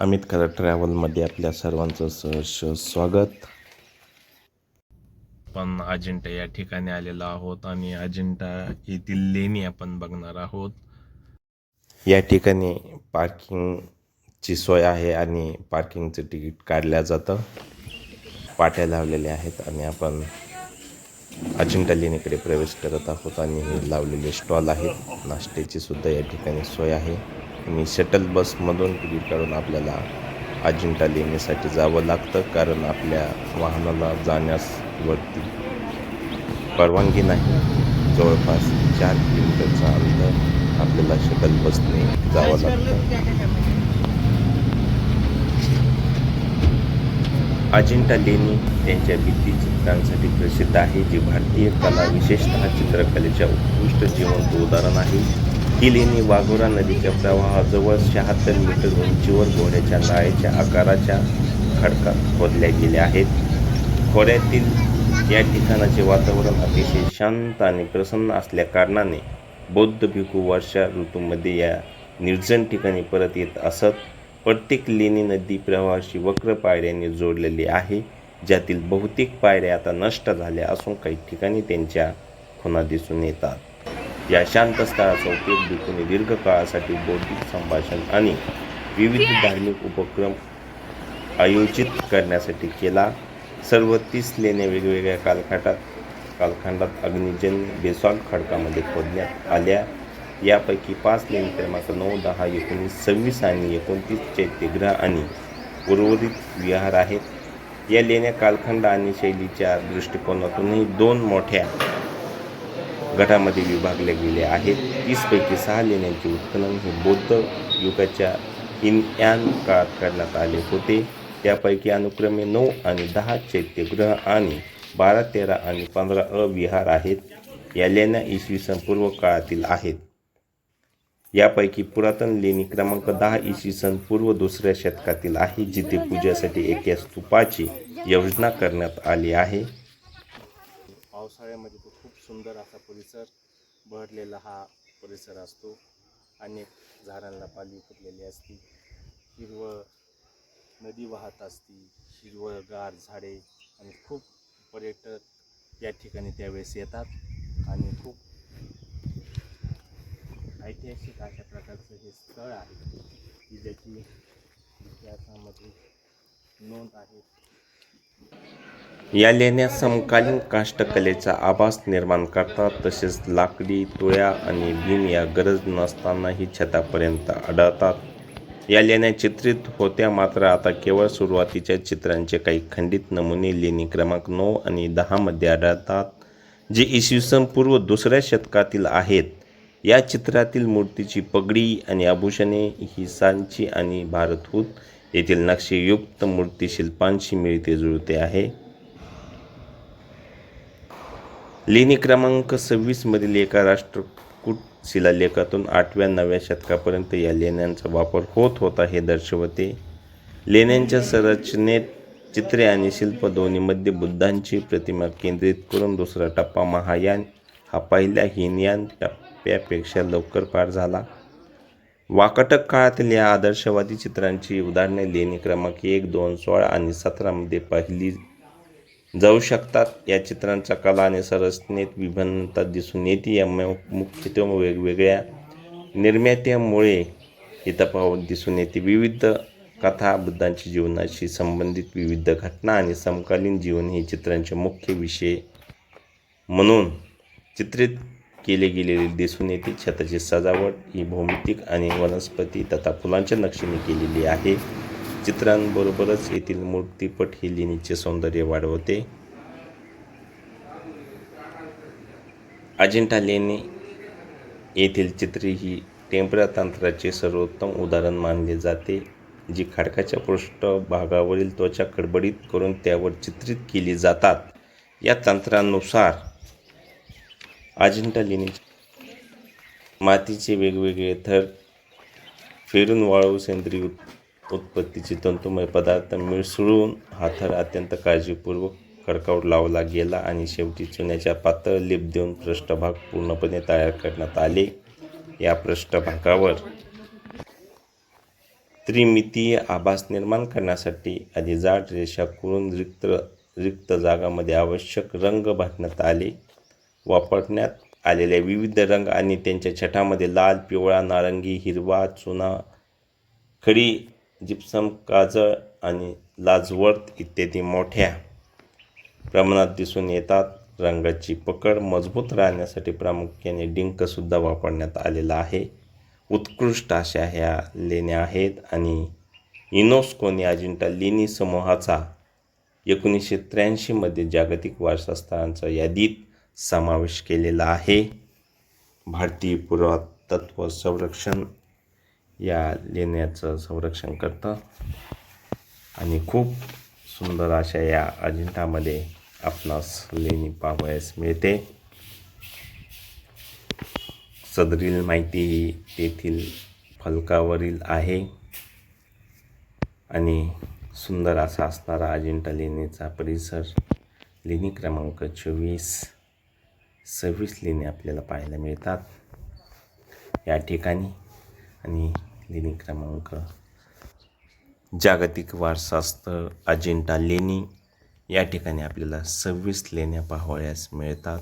अमित खरा ट्रॅव्हलमध्ये आपल्या सर्वांचं सहर्ष स्वागत. आपण अजिंठा या ठिकाणी आलेलो आहोत आणि अजिंठा येथील लेणी आपण बघणार आहोत. या ठिकाणी पार्किंगची सोय आहे आणि पार्किंगचं तिकीट काढलं जातं. पाट्या लावलेल्या आहेत आणि आपण अजिंठा लेणीकडे प्रवेश करत आहोत आणि हे लावलेले स्टॉल आहेत. नाश्त्याची सुद्धा या ठिकाणी सोय आहे. आणि शटल बसमधून तिकीट काढून आपल्याला अजिंठा लेणीसाठी जावं लागतं कारण आपल्या वाहनाला जाण्यास वरती परवानगी नाही. जवळपास चार किलोमीटरचा अंतर आपल्याला शटल बसने जावं लागतं. अजिंठा लेणी त्यांच्या भित्तिचित्रांसाठी प्रसिद्ध आहे जी भारतीय कला विशेषतः चित्रकलेच्या उत्कृष्ट जिवंत उदाहरण आहे. ही लेणी वाघोरा नदीच्या प्रवाहाजवळ शहात्तर मीटर उंचीवर घोड्याच्या नाळेच्या आकाराच्या खडकात खोदल्या गेल्या आहेत. खोऱ्यातील या ठिकाणाचे वातावरण अतिशय शांत आणि प्रसन्न असल्या कारणाने बौद्ध भिकू वर्षा ऋतूमध्ये या निर्जन ठिकाणी परत येत असत. प्रत्येक लेणी नदी प्रवाहाशी वक्र पायऱ्यांनी जोडलेली आहे. ज्यातील बहुतेक पायऱ्या आता नष्ट झाल्या असून काही ठिकाणी त्यांच्या खुणा दिसून येतात. या शांत स्थळाचा उपयोग भिकूने दीर्घकाळासाठी बौद्धिक संभाषण आणि विविध धार्मिक उपक्रम आयोजित करण्यासाठी केला. सर्व तीस लेण्या वेगवेगळ्या कालखंडात कालखंडात अग्निजन बेसॉल्ट खडकामध्ये खोदण्यात आल्या. यापैकी पाच लेणी क्रमांक नऊ दहा एकोणीस सव्वीस आणि एकोणतीस चैत्यग्रह आणि उर्वरित विहार आहेत. या लेण्या कालखंड आणि शैलीच्या दृष्टिकोनातूनही दोन मोठ्या गटामध्ये विभागले गेले आहेत. तीसपैकी सहा लेण्यांचे उत्खनन हे बौद्ध युगाच्या हिनयान काळात करण्यात आले होते. त्यापैकी अनुक्रमे नऊ आणि दहा चैत्यगृह आणि बारा तेरा आणि पंधरा अविहार आहेत. या लेण्या इसवी सन पूर्व काळातील आहेत. यापैकी पुरातन लेणी क्रमांक दहा इसवी सन पूर्व दुसऱ्या शतकातील आहे जिथे पूजेसाठी एका स्तूपाची योजना करण्यात आली आहे. पावसाळ्यामध्ये खूप सुंदर असा परिसर बहरलेला हा परिसर असतो. अनेक झाडांना पाली फुटलेली असते. हिरवळ नदी वाहत असती. हिरवळगार झाडे आणि खूप पर्यटक या ठिकाणी त्यावेळेस येतात आणि खूप ऐतिहासिक अशा प्रकारचं हे स्थळ आहे की ज्याची इतिहासामध्ये नोंद आहे. या लेण्या समकालीन काष्टकलेचा आभास निर्माण करतात तसेच लाकडी तुळ्या आणि भीम या गरज नसतानाही छतापर्यंत आढळतात. या लेण्या चित्रित होत्या मात्र आता केवळ सुरुवातीच्या चित्रांचे काही खंडित नमुने लेणी क्रमांक नऊ आणि दहामध्ये आढळतात जे इसवी सन पूर्व दुसऱ्या शतकातील आहेत. या चित्रातील मूर्तीची पगडी आणि आभूषणे ही सांची आणि भारतहूत येथील नक्षीयुक्त मूर्तीशिल्पांशी मिळते जुळते आहे. लेणी क्रमांक सव्वीसमधील एका राष्ट्रकूट शिलालेखातून आठव्या नवव्या शतकापर्यंत या लेण्यांचा वापर होत होता हे दर्शवते. लेण्यांच्या संरचनेत चित्रे आणि शिल्प दोन्हीमध्ये बुद्धांची प्रतिमा केंद्रित करून दुसरा टप्पा महायान हा पहिल्या हिनयान टप्प्यापेक्षा लवकर पार झाला. वाकटक काळातील या आदर्शवादी चित्रांची उदाहरणे लेणी क्रमांक एक दोन सोळा आणि सतरामध्ये पाहिली जाऊ शकतात. या चित्रांचा कला आणि संरचनेत विभिन्नता दिसून येते. या मुख्यत्वे वेगवेगळ्या निर्मात्यामुळे हे तफावत दिसून येते. विविध कथा बुद्धांच्या जीवनाशी संबंधित विविध घटना आणि समकालीन जीवन हे चित्रांचे मुख्य विषय म्हणून चित्रित केले गेलेले दिसून येते. छताची सजावट ही भौमितिक आणि वनस्पती तथा फुलांच्या नक्षीने केलेली आहे. चित्रांबरोबरच येथील मूर्तिपट ही लेणीचे सौंदर्य वाढवते. अजिंठा लेणी येथील चित्रे ही टेम्परा तंत्राचे सर्वोत्तम उदाहरण मानले जाते जी खडकाच्या पृष्ठभागावरील त्वचा खडबडीत करून त्यावर चित्रित केली जातात. या तंत्रानुसार अजिंठा लेणी मातीचे वेगवेगळे थर फिरून वाळू सेंद्रिय उत्पत्तीचे तंतुमय पदार्थ मिसळून हा थर अत्यंत काळजीपूर्वक खडकावर लावला गेला आणि शेवटी चुन्याच्या पातळ लिप देऊन पृष्ठभाग पूर्णपणे तयार करण्यात आले. या पृष्ठभागावर त्रिमितीय आभास निर्माण करण्यासाठी आधी जाड रेषा करून रिक्त रिक्त जागामध्ये आवश्यक रंग भरण्यात आले. वापरण्यात आलेल्या विविध रंग आणि त्यांच्या छटामध्ये लाल पिवळा नारंगी हिरवा चुना खडी जिप्सम काजळ आणि लाजवर्त इत्यादी मोठ्या प्रमाणात दिसून येतात. रंगाची पकड मजबूत राहण्यासाठी प्रामुख्याने डिंकसुद्धा वापरण्यात आलेला आहे. उत्कृष्ट अशा ह्या लेण्या आहेत आणि युनेस्कोने अजिंठा लेणी समूहाचा एकोणीसशे त्र्याऐंशीमध्ये जागतिक वारसास्थळांचा यादीत समावेश केलेला आहे. भारतीय पुरातत्व संरक्षण या लेण्याचं संरक्षण करतं. आणि खूप सुंदर अशा या अजिंठामध्ये आपणास लेणी पाहावयास मिळते. सदरील माहिती ही तेथील फलकावरील आहे. आणि सुंदर असा असणारा अजिंठा लेणीचा परिसर लेणी क्रमांक चोवीस सव्वीस लेणी आपल्याला पाहायला मिळतात. या ठिकाणी आणि लेणी क्रमांक. जागतिक वारसा स्थळ अजिंठा लेणी या ठिकाणी आपल्याला सव्वीस लेण्या पाहावयास मिळतात.